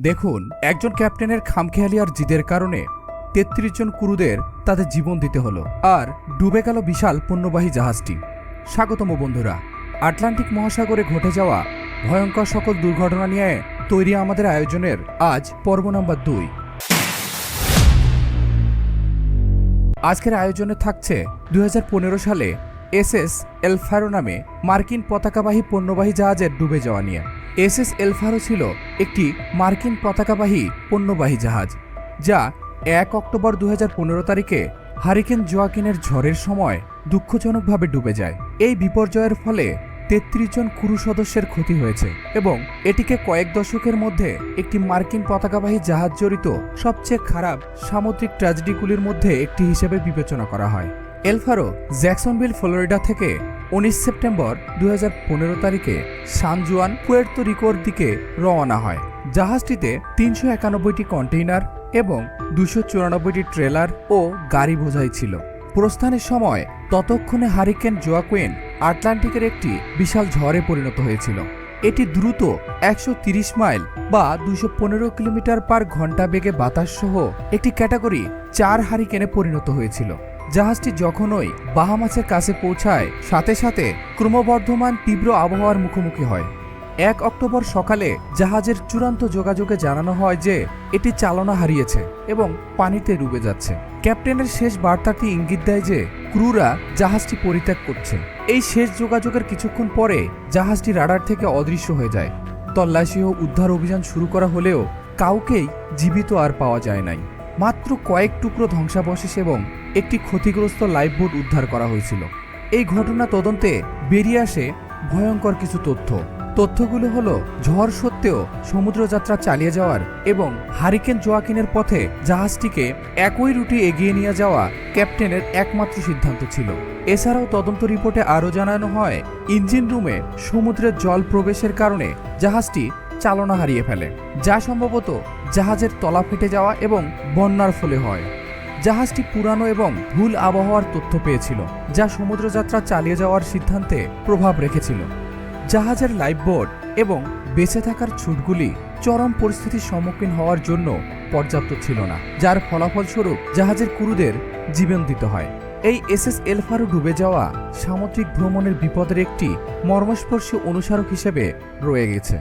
দেখুন, একজন ক্যাপ্টেনের খামখেয়ালি আর জিদের কারণে তেত্রিশ জন ক্রুদের তাদের জীবন দিতে হলো। আর ডুবে গেল বিশাল পণ্যবাহী জাহাজটি। স্বাগতম বন্ধুরা, আটলান্টিক মহাসাগরে ঘটে যাওয়া ভয়ঙ্কর সকল দুর্ঘটনা নিয়ে তৈরি আমাদের আয়োজনের আজ পর্ব নাম্বার দুই। আজকের আয়োজনে থাকছে দুই হাজার পনেরো সালে এস এস এলফারো নামে মার্কিন পতাকাবাহী পণ্যবাহী জাহাজের ডুবে যাওয়া নিয়ে। এসএস এলফারো ছিল একটি মার্কিন পতাকাবাহী পণ্যবাহী জাহাজ, যা এক অক্টোবর দু হাজার পনেরো তারিখে হারিকেন জোয়াকিনের ঝড়ের সময় দুঃখজনকভাবে ডুবে যায়। এই বিপর্যয়ের ফলে তেত্রিশ জন ক্রু সদস্যের ক্ষতি হয়েছে এবং এটিকে কয়েক দশকের মধ্যে একটি মার্কিন পতাকাবাহী জাহাজ জড়িত সবচেয়ে খারাপ সামুদ্রিক ট্র্যাজেডিগুলির মধ্যে একটি হিসেবে বিবেচনা করা হয়। এলফারো জ্যাকসনভিল, ফ্লোরিডা থেকে উনিশ সেপ্টেম্বর দু হাজার পনেরো তারিখে সান জুয়ান, পুয়ের্তো রিকোর দিকে রওনা হয়। জাহাজটিতে তিনশো একানব্বইটি কন্টেইনার এবং দুশো চুরানব্বইটি ট্রেলার ও গাড়ি বোঝাই ছিল। প্রস্থানের সময় ততক্ষণে হারিকেন জোয়াকুয়েন আটলান্টিকের একটি বিশাল ঝড়ে পরিণত হয়েছিল। এটি দ্রুত একশো মাইল বা দুশো কিলোমিটার পার ঘণ্টা বেগে বাতাস সহ একটি ক্যাটাগরি চার হারিকেনে পরিণত হয়েছিল। জাহাজটি যখনই বাহামাসের কাছে পৌঁছায়, সাথে সাথে ক্রমবর্ধমান তীব্র আবহাওয়ার মুখোমুখি হয়। এক অক্টোবর সকালে জাহাজের চূড়ান্ত যোগাযোগে জানানো হয় যে, এটি চালনা হারিয়েছে এবং পানিতে ডুবে যাচ্ছে। ক্যাপ্টেনের শেষ বার্তাটি ইঙ্গিত দেয় যে, ক্রুরা জাহাজটি পরিত্যাগ করছে। এই শেষ যোগাযোগের কিছুক্ষণ পরে জাহাজটি রাডার থেকে অদৃশ্য হয়ে যায়। তল্লাশি ও উদ্ধার অভিযান শুরু করা হলেও কাউকেই জীবিত আর পাওয়া যায় নাই। মাত্র কয়েক টুকরো ধ্বংসাবশেষ এবং একটি ক্ষতিগ্রস্ত লাইফবোট উদ্ধার করা হয়েছিল। এই ঘটনা তদন্তে বেরিয়ে আসে ভয়ঙ্কর কিছু তথ্য। তথ্যগুলো হলো, ঝড় সত্ত্বেও সমুদ্রযাত্রা চালিয়ে যাওয়ার এবং হারিকেন জোয়াকিনের পথে জাহাজটিকে একই রুটে এগিয়ে নিয়ে যাওয়া ক্যাপ্টেনের একমাত্র সিদ্ধান্ত ছিল। এছাড়াও তদন্ত রিপোর্টে আরও জানানো হয়, ইঞ্জিন রুমে সমুদ্রের জল প্রবেশের কারণে জাহাজটি চালনা হারিয়ে ফেলে, যা সম্ভবত জাহাজের তলা ফেটে যাওয়া এবং বন্যার ফলে হয়। জাহাজটি পুরানো এবং ভুল আবহাওয়ার তথ্য পেয়েছিল, যা সমুদ্রযাত্রা চালিয়ে যাওয়ার সিদ্ধান্তে প্রভাব রেখেছিল। জাহাজের লাইফবোট এবং বেঁচে থাকার ছুটগুলি চরম পরিস্থিতির সম্মুখীন হওয়ার জন্য পর্যাপ্ত ছিল না, যার ফলাফলস্বরূপ জাহাজের ক্রুদের জীবন দিতে হয়। এই এস এস এলফারো ডুবে যাওয়া সামুদ্রিক ভ্রমণের বিপদের একটি মর্মস্পর্শী অনুসারক হিসেবে রয়ে গেছে।